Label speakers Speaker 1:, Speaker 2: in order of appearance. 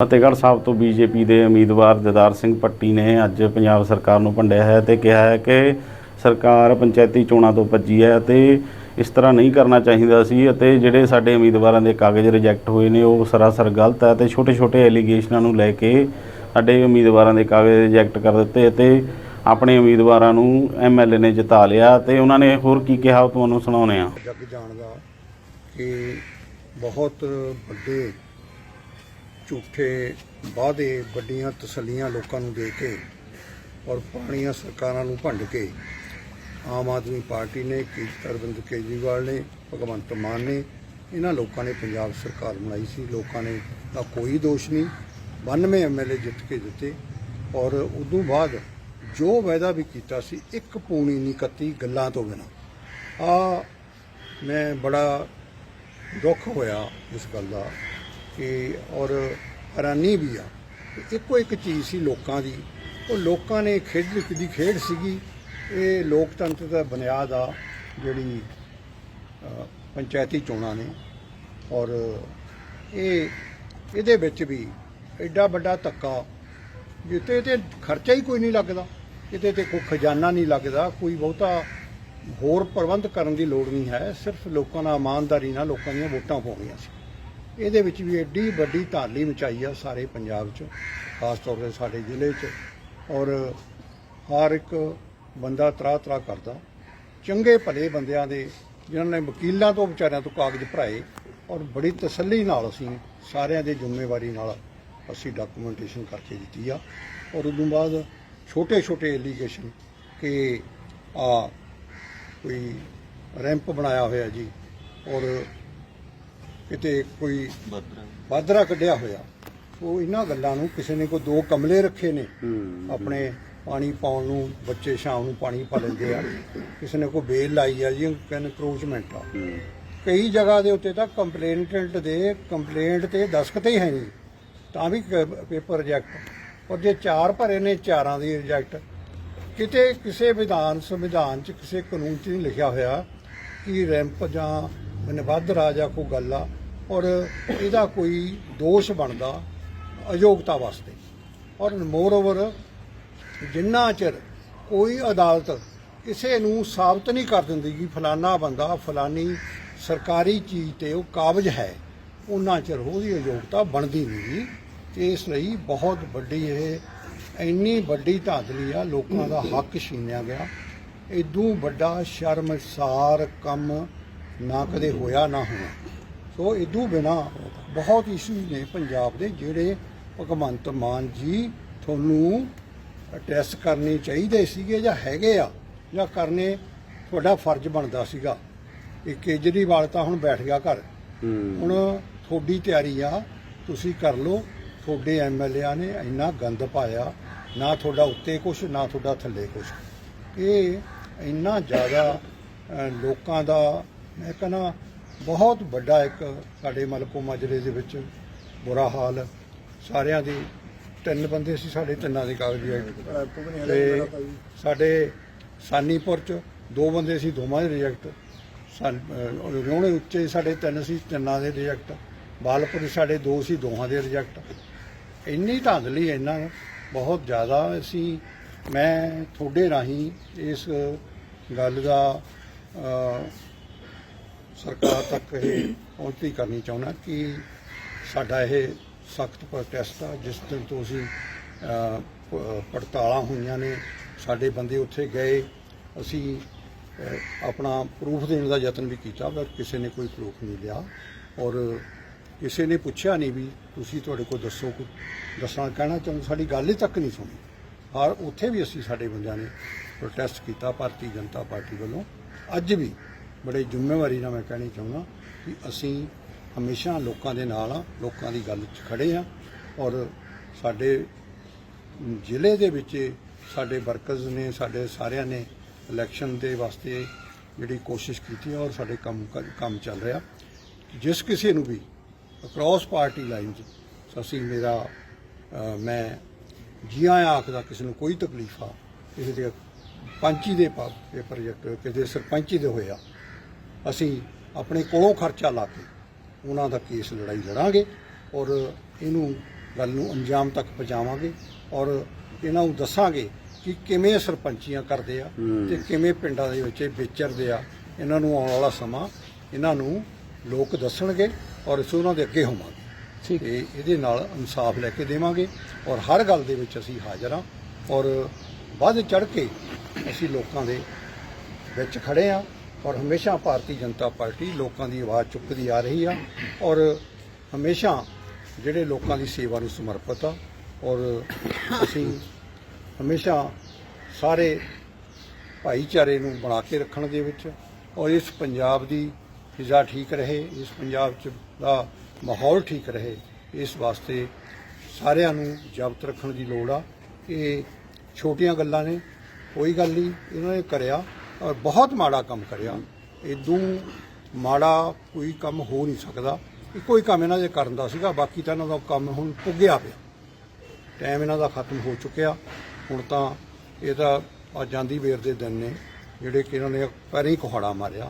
Speaker 1: ਫਤਿਹਗੜ੍ਹ ਸਾਹਿਬ ਤੋਂ ਬੀਜੇਪੀ ਦੇ ਉਮੀਦਵਾਰ ਦਿਦਾਰ ਸਿੰਘ ਪੱਟੀ ਨੇ ਅੱਜ ਪੰਜਾਬ ਸਰਕਾਰ ਨੂੰ ਭੰਡਿਆ ਹੈ ਤੇ ਕਿਹਾ ਹੈ ਕਿ ਸਰਕਾਰ ਪੰਚਾਇਤੀ ਚੋਣਾਂ ਤੋਂ ਭੱਜੀ ਹੈ ਅਤੇ ਇਸ ਤਰ੍ਹਾਂ ਨਹੀਂ ਕਰਨਾ ਚਾਹੀਦਾ ਸੀ ਅਤੇ ਜਿਹੜੇ ਸਾਡੇ ਉਮੀਦਵਾਰਾਂ ਦੇ ਕਾਗਜ਼ ਰਿਜੈਕਟ ਹੋਏ ਨੇ, ਉਹ ਸਰਾਸਰ ਗਲਤ ਹੈ ਤੇ ਛੋਟੇ-ਛੋਟੇ ਐਲੀਗੇਸ਼ਨਾਂ ਨੂੰ ਲੈ ਕੇ ਸਾਡੇ ਉਮੀਦਵਾਰਾਂ ਦੇ ਕਾਗਜ਼ ਰਿਜੈਕਟ ਕਰ ਦਿੱਤੇ ਅਤੇ ਆਪਣੇ ਉਮੀਦਵਾਰਾਂ ਨੂੰ ਐਮਐਲਏ ਨੇ ਜਿਤਾ ਲਿਆ ਤੇ ਉਹਨਾਂ ਨੇ ਹੋਰ ਕੀ ਕਿਹਾ, ਉਹ ਤੁਹਾਨੂੰ ਸੁਣਾਉਂਦੇ ਆ
Speaker 2: ਜੱਗ ਜਾਣਦਾ ਕਿ ਬਹੁਤ ਵੱਡੇ ਝੂਠੇ ਵਾਅਦੇ, ਵੱਡੀਆਂ ਤਸੱਲੀਆਂ ਲੋਕਾਂ ਨੂੰ ਦੇ ਕੇ ਔਰ ਪੁਰਾਣੀਆਂ ਸਰਕਾਰਾਂ ਨੂੰ ਭੰਡ ਕੇ ਆਮ ਆਦਮੀ ਪਾਰਟੀ ਨੇ, ਕੀ ਅਰਵਿੰਦ ਕੇਜਰੀਵਾਲ ਨੇ, ਭਗਵੰਤ ਮਾਨ ਨੇ, ਇਹਨਾਂ ਲੋਕਾਂ ਨੇ ਪੰਜਾਬ ਸਰਕਾਰ ਬਣਾਈ ਸੀ। ਲੋਕਾਂ ਨੇ ਦਾ ਕੋਈ ਦੋਸ਼ ਨਹੀਂ। 92 ਐਮਐਲਏ ਜਿੱਤ ਕੇ ਦਿੱਤੇ ਔਰ ਉਦੋਂ ਬਾਅਦ ਜੋ ਵਾਅਦਾ ਵੀ ਕੀਤਾ ਸੀ, ਇੱਕ ਪੂਣੀ ਨਹੀਂ ਕੱਤੀ ਗੱਲਾਂ ਤੋਂ ਬਿਨਾਂ। ਆ ਮੈਂ ਬੜਾ ਦੁੱਖ ਹੋਇਆ ਇਸ ਗੱਲ ਦਾ। ਕਿ ਔਰ ਹੈਰਾਨੀ ਵੀ ਆ। ਇੱਕੋ ਇੱਕ ਚੀਜ਼ ਸੀ ਲੋਕਾਂ ਦੀ। ਉਹ ਲੋਕਾਂ ਨੇ ਖੇਡ ਦੀ ਖੇਡ ਸੀਗੀ। ਇਹ ਲੋਕਤੰਤਰ ਦਾ ਬੁਨਿਆਦ ਆ, ਜਿਹੜੀ ਪੰਚਾਇਤੀ ਚੋਣਾਂ ਨੇ। ਔਰ ਇਹ, ਇਹਦੇ ਵਿੱਚ ਵੀ ਐਡਾ ਵੱਡਾ ਧੱਕਾ ਜਿੱਤੇ ਤੇ ਖਰਚਾ ਹੀ ਕੋਈ ਨਹੀਂ ਲੱਗਦਾ। ਕਿਤੇ ਤੇ ਕੋਈ ਖਜ਼ਾਨਾ ਨਹੀਂ ਲੱਗਦਾ। ਕੋਈ ਬਹੁਤਾ ਹੋਰ ਪ੍ਰਬੰਧ ਕਰਨ ਦੀ ਲੋੜ ਨਹੀਂ ਹੈ। ਸਿਰਫ ਲੋਕਾਂ ਨਾਲ ਇਮਾਨਦਾਰੀ ਨਾਲ ਲੋਕਾਂ ਦੀਆਂ ਵੋਟਾਂ ਪਾਉਣੀਆਂ ਸੀ। ਇਹਦੇ ਵਿੱਚ ਵੀ ਐਡੀ ਵੱਡੀ ਧਾਲੀ ਮਚਾਈ ਆ ਸਾਰੇ ਪੰਜਾਬ 'ਚ, ਖਾਸ ਤੌਰ ਤੇ ਸਾਡੇ ਜ਼ਿਲ੍ਹੇ 'ਚ। ਔਰ ਹਰ ਇੱਕ ਬੰਦਾ ਤਰਾ ਤਰਾ ਕਰਦਾ। ਚੰਗੇ ਭਲੇ ਬੰਦਿਆਂ ਦੇ, ਜਿਨ੍ਹਾਂ ਨੇ ਵਕੀਲਾਂ ਤੋਂ ਵਿਚਾਰਿਆਂ ਤੋਂ ਕਾਗਜ਼ ਭਰਾਏ, ਔਰ ਬੜੀ ਤਸੱਲੀ ਨਾਲ ਅਸੀਂ ਸਾਰਿਆਂ ਦੇ ਜ਼ਿੰਮੇਵਾਰੀ ਨਾਲ ਅਸੀਂ ਡਾਕੂਮੈਂਟੇਸ਼ਨ ਕਰਕੇ ਦਿੱਤੀ ਆ। ਔਰ ਉਦੋਂ ਬਾਅਦ ਛੋਟੇ ਛੋਟੇ ਐਲੀਗੇਸ਼ਨ ਕਿ ਆ ਕੋਈ ਰੈਂਪ ਬਣਾਇਆ ਹੋਇਆ ਜੀ, ਔਰ ਕਿਤੇ ਕੋਈ ਬਾਦਰਾ। ਕੱਢਿਆ ਹੋਇਆ। ਉਹ ਇਹਨਾਂ ਗੱਲਾਂ ਨੂੰ ਕਿਸੇ ਨੇ ਕੋਈ ਦੋ ਕਮਲੇ ਰੱਖੇ ਨੇ। ਆਪਣੇ ਪਾਣੀ ਪਾਉਣ ਨੂੰ ਬੱਚੇ ਸ਼ਾਮ ਨੂੰ ਪਾਣੀ ਪਾ ਲੈਂਦੇ ਆ। ਕਿਸੇ ਨੇ ਕੋਈ ਬੇਲ ਲਾਈ ਆ ਜੀ ਕਹਿੰਦੇ ਕਰੋਚਮੈਂਟ ਆ। ਕਈ ਜਗ੍ਹਾ ਦੇ ਉੱਤੇ ਤਾਂ ਕੰਪਲੇਂਟੈਂਟ ਦੇ ਕੰਪਲੇਂਟ ਤੇ ਦਸਖਤ ਹੀ ਹੈ ਨਹੀਂ ਤਾਂ ਵੀ ਕ- ਪੇਪਰ ਰਿਜੈਕਟ ਔਰ ਜੇ ਚਾਰ ਭਰੇ ਨੇ ਚਾਰਾਂ ਦੀ ਰਿਜੈਕਟ ਕਿਤੇ ਕਿਸੇ ਵਿਧਾਨ ਸੰਵਿਧਾਨ ਚ ਕਿਸੇ ਕਾਨੂੰਨ ਚ ਨਹੀਂ ਲਿਖਿਆ ਹੋਇਆ ਕਿ ਰੈਂਪ ਜਾਂ ਨਿਬੱਧ ਰਾਜਾ ਕੋਈ ਗੱਲ ਆ। ਔਰ ਇਹਦਾ ਕੋਈ ਦੋਸ਼ ਬਣਦਾ ਅਯੋਗਤਾ ਵਾਸਤੇ। ਔਰ ਮੋਰ ਓਵਰ ਜਿੰਨਾ ਚਿਰ ਕੋਈ ਅਦਾਲਤ ਕਿਸੇ ਨੂੰ ਸਾਬਤ ਨਹੀਂ ਕਰ ਦਿੰਦੀ ਕਿ ਫਲਾਨਾ ਬੰਦਾ ਫਲਾਨੀ ਸਰਕਾਰੀ ਚੀਜ਼ ਤੇ ਉਹ ਕਾਬਜ ਹੈ, ਉਹਨਾਂ ਚਿਰ ਉਹਦੀ ਅਯੋਗਤਾ ਬਣਦੀ ਨਹੀਂ। ਤੇ ਇਸ ਲਈ ਬਹੁਤ ਵੱਡੀ ਇਹ, ਇੰਨੀ ਵੱਡੀ ਧਾਂਦਲੀ ਆ, ਲੋਕਾਂ ਦਾ ਹੱਕ ਛੀਨਿਆ ਗਿਆ। ਇਦੋਂ ਵੱਡਾ ਸ਼ਰਮਸਾਰ ਕੰਮ ਨਾ ਕਦੇ ਹੋਇਆ ਨਾ ਹੋਣਾ ਸੋ ਇਦੋਂ ਬਿਨਾ ਬਹੁਤ ਇਸ਼ੂ ਨੇ ਪੰਜਾਬ ਦੇ ਜਿਹੜੇ ਭਗਵੰਤ ਮਾਨ ਜੀ ਤੁਹਾਨੂੰ ਅਡਰੈਸ ਕਰਨੇ ਚਾਹੀਦੇ ਸੀਗੇ ਜਾਂ ਹੈਗੇ ਆ ਜਾਂ ਕਰਨੇ ਤੁਹਾਡਾ ਫਰਜ਼ ਬਣਦਾ ਸੀਗਾ। ਇਹ ਕੇਜਰੀਵਾਲ ਤਾਂ ਹੁਣ ਬੈਠ ਗਿਆ ਘਰ। ਹੁਣ ਤੁਹਾਡੀ ਤਿਆਰੀ ਆ ਤੁਸੀਂ ਕਰ ਲਓ। ਤੁਹਾਡੇ ਐਮਐਲਏ ਨੇ ਇੰਨਾ ਗੰਦ ਪਾਇਆ ਨਾ ਤੁਹਾਡਾ ਉੱਤੇ ਕੁਛ ਨਾ ਤੁਹਾਡਾ ਥੱਲੇ ਕੁਛ। ਇਹ ਇੰਨਾ ਜ਼ਿਆਦਾ ਲੋਕਾਂ ਦਾ ਮੈਂ ਕਹਿੰਦਾ ਬਹੁਤ ਵੱਡਾ ਇੱਕ ਸਾਡੇ ਮਲਕੋ ਮਾਜਰੇ ਦੇ ਵਿੱਚ ਬੁਰਾ ਹਾਲ ਸਾਰਿਆਂ ਦੀ ਤਿੰਨ ਬੰਦੇ ਸੀ ਸਾਡੇ ਤਿੰਨਾਂ ਦੇ ਕਾਗਜ਼ੀ ਐਕਟ ਤੇ ਸਾਡੇ ਸਾਨੀਪੁਰ ਚ ਦੋ ਬੰਦੇ ਸੀ ਦੋਵਾਂ ਦੇ ਰਿਜੈਕਟ ਰੋਣੇ ਉੱਚੇ ਸਾਡੇ ਤਿੰਨ ਸੀ ਤਿੰਨਾਂ ਦੇ ਰਿਜੈਕਟ ਬਾਲਪੁਰ ਸਾਡੇ ਦੋ ਸੀ ਦੋਹਾਂ ਦੇ ਰਿਜੈਕਟ ਇੰਨੀ ਧਾਂਦਲੀ ਇੰਨਾ ਬਹੁਤ ਜ਼ਿਆਦਾ ਅਸੀਂ ਮੈਂ ਤੁਹਾਡੇ ਰਾਹੀਂ ਇਸ ਗੱਲ ਦਾ ਸਰਕਾਰ ਤੱਕ ਇਹ ਪਹੁੰਚਦੀ ਕਰਨੀ ਚਾਹੁੰਦਾ ਕਿ ਸਾਡਾ ਇਹ ਸਖਤ ਪ੍ਰੋਟੈਸਟ ਆ, ਜਿਸ ਦਿਨ ਤੋਂ ਅਸੀਂ ਪੜਤਾਲਾਂ ਹੋਈਆਂ ਨੇ, ਸਾਡੇ ਬੰਦੇ ਉੱਥੇ ਗਏ, ਅਸੀਂ ਆਪਣਾ ਪ੍ਰੂਫ ਦੇਣ ਦਾ ਯਤਨ ਵੀ ਕੀਤਾ, ਪਰ ਕਿਸੇ ਨੇ ਕੋਈ ਪ੍ਰੂਫ ਨਹੀਂ ਲਿਆ। ਔਰ ਕਿਸੇ ਨੇ ਪੁੱਛਿਆ ਨਹੀਂ ਵੀ ਤੁਸੀਂ ਤੁਹਾਡੇ ਕੋਲ ਦੱਸੋ ਕੋਈ ਦੱਸਣਾ, ਕਹਿਣਾ ਚਾਹੁੰਦੇ, ਸਾਡੀ ਗੱਲ ਹੀ ਤੱਕ ਨਹੀਂ ਸੁਣੀ। ਔਰ ਉੱਥੇ ਵੀ ਅਸੀਂ ਸਾਡੇ ਬੰਦਿਆਂ ਨੇ ਪ੍ਰੋਟੈਸਟ ਕੀਤਾ, ਭਾਰਤੀ ਜਨਤਾ ਪਾਰਟੀ ਵੱਲੋਂ। ਅੱਜ ਵੀ ਬੜੇ ਜ਼ਿੰਮੇਵਾਰੀ ਨਾਲ ਮੈਂ ਕਹਿਣੀ ਚਾਹੁੰਦਾ ਕਿ ਅਸੀਂ ਹਮੇਸ਼ਾ ਲੋਕਾਂ ਦੇ ਨਾਲ ਆ ਲੋਕਾਂ ਦੀ ਗੱਲ 'ਚ ਖੜੇ ਆ ਔਰ ਸਾਡੇ ਜ਼ਿਲ੍ਹੇ ਦੇ ਵਿੱਚ ਸਾਡੇ ਵਰਕਰਸ ਨੇ, ਸਾਡੇ ਸਾਰਿਆਂ ਨੇ ਇਲੈਕਸ਼ਨ ਦੇ ਵਾਸਤੇ ਜਿਹੜੀ ਕੋਸ਼ਿਸ਼ ਕੀਤੀ ਔਰ ਸਾਡੇ ਕੰਮ ਕੰਮ ਚੱਲ ਰਿਹਾ। ਜਿਸ ਕਿਸੇ ਨੂੰ ਵੀ ਅਕ੍ਰੋਸ ਪਾਰਟੀ ਲਾਈਨਸ ਅਸੀਂ ਮੇਰਾ ਮੈਂ ਜੀ ਆਇਆਂ ਆਖਦਾ ਕਿਸੇ ਨੂੰ ਕੋਈ ਤਕਲੀਫ ਆ, ਕਿਸੇ ਦੇ ਪੰਚੀ ਦੇ ਪਾ- ਪ੍ਰੋਜੈਕਟ ਕਿਸੇ ਦੇ ਸਰਪੰਚੀ ਦੇ ਹੋਇਆ ਅਸੀਂ ਆਪਣੇ ਕੋਲੋਂ ਖਰਚਾ ਲਾ ਕੇ ਉਹਨਾਂ ਦਾ ਕੇਸ ਲੜਾਈ ਲੜਾਂਗੇ ਔਰ ਇਹਨੂੰ ਗੱਲ ਨੂੰ ਅੰਜਾਮ ਤੱਕ ਪਹੁੰਚਾਵਾਂਗੇ ਔਰ ਇਹਨਾਂ ਨੂੰ ਦੱਸਾਂਗੇ ਕਿ ਕਿਵੇਂ ਸਰਪੰਚੀਆਂ ਕਰਦੇ ਆ ਤੇ ਕਿਵੇਂ ਪਿੰਡਾਂ ਦੇ ਵਿੱਚ ਇਹ ਵਿਚਰਦੇ ਆ। ਇਹਨਾਂ ਨੂੰ ਆਉਣ ਵਾਲਾ ਸਮਾਂ ਇਹਨਾਂ ਨੂੰ ਲੋਕ ਦੱਸਣਗੇ ਔਰ ਅਸੀਂ ਉਹਨਾਂ ਦੇ ਅੱਗੇ ਹੋਵਾਂਗੇ।
Speaker 3: ਠੀਕ।
Speaker 2: ਤੇ ਇਹਦੇ ਨਾਲ ਇਨਸਾਫ ਲੈ ਕੇ ਦੇਵਾਂਗੇ ਔਰ ਹਰ ਗੱਲ ਦੇ ਵਿੱਚ ਅਸੀਂ ਹਾਜ਼ਰ ਹਾਂ ਔਰ ਵੱਧ ਚੜ ਕੇ ਅਸੀਂ ਲੋਕਾਂ ਦੇ ਵਿੱਚ ਖੜੇ ਆ ਔਰ ਹਮੇਸ਼ਾ ਭਾਰਤੀ ਜਨਤਾ ਪਾਰਟੀ ਲੋਕਾਂ ਦੀ ਆਵਾਜ਼ ਚੁੱਕਦੀ ਆ ਰਹੀ ਆ ਔਰ ਹਮੇਸ਼ਾ ਜਿਹੜੇ ਲੋਕਾਂ ਦੀ ਸੇਵਾ ਨੂੰ ਸਮਰਪਿਤ ਆ ਔਰ ਅਸੀਂ ਹਮੇਸ਼ਾ ਸਾਰੇ ਭਾਈਚਾਰੇ ਨੂੰ ਬਣਾ ਕੇ ਰੱਖਣ ਦੇ ਵਿੱਚ ਔਰ ਇਸ ਪੰਜਾਬ ਦੀ ਫਿਜ਼ਾ ਠੀਕ ਰਹੇ, ਇਸ ਪੰਜਾਬ 'ਚ ਦਾ ਮਾਹੌਲ ਠੀਕ ਰਹੇ, ਇਸ ਵਾਸਤੇ ਸਾਰਿਆਂ ਨੂੰ ਜ਼ਬਤ ਰੱਖਣ ਦੀ ਲੋੜ ਆ। ਇਹ ਛੋਟੀਆਂ ਗੱਲਾਂ ਨੇ, ਕੋਈ ਗੱਲ ਨਹੀਂ, ਇਹਨਾਂ ਨੇ ਕਰਿਆ। ਔਰ ਬਹੁਤ ਮਾੜਾ ਕੰਮ ਕਰਿਆ। ਇਦੋਂ ਮਾੜਾ ਕੋਈ ਕੰਮ ਹੋ ਨਹੀਂ ਸਕਦਾ। ਇੱਕੋ ਹੀ ਕੰਮ ਇਹਨਾਂ ਦੇ ਕਰਨ ਦਾ ਸੀਗਾ, ਬਾਕੀ ਤਾਂ ਇਹਨਾਂ ਦਾ ਕੰਮ ਹੁਣ ਪੁੱਗਿਆ ਪਿਆ। ਟਾਈਮ ਇਹਨਾਂ ਦਾ ਖਤਮ ਹੋ ਚੁੱਕਿਆ। ਹੁਣ ਤਾਂ ਇਹ ਤਾਂ ਆ ਜਾਂਦੀ ਵੇਰ ਦੇ ਦਿਨ ਨੇ, ਜਿਹੜੇ ਕਿ ਇਹਨਾਂ ਨੇ ਪੈਰੀਂ ਕੁਹਾੜਾ ਮਾਰਿਆ।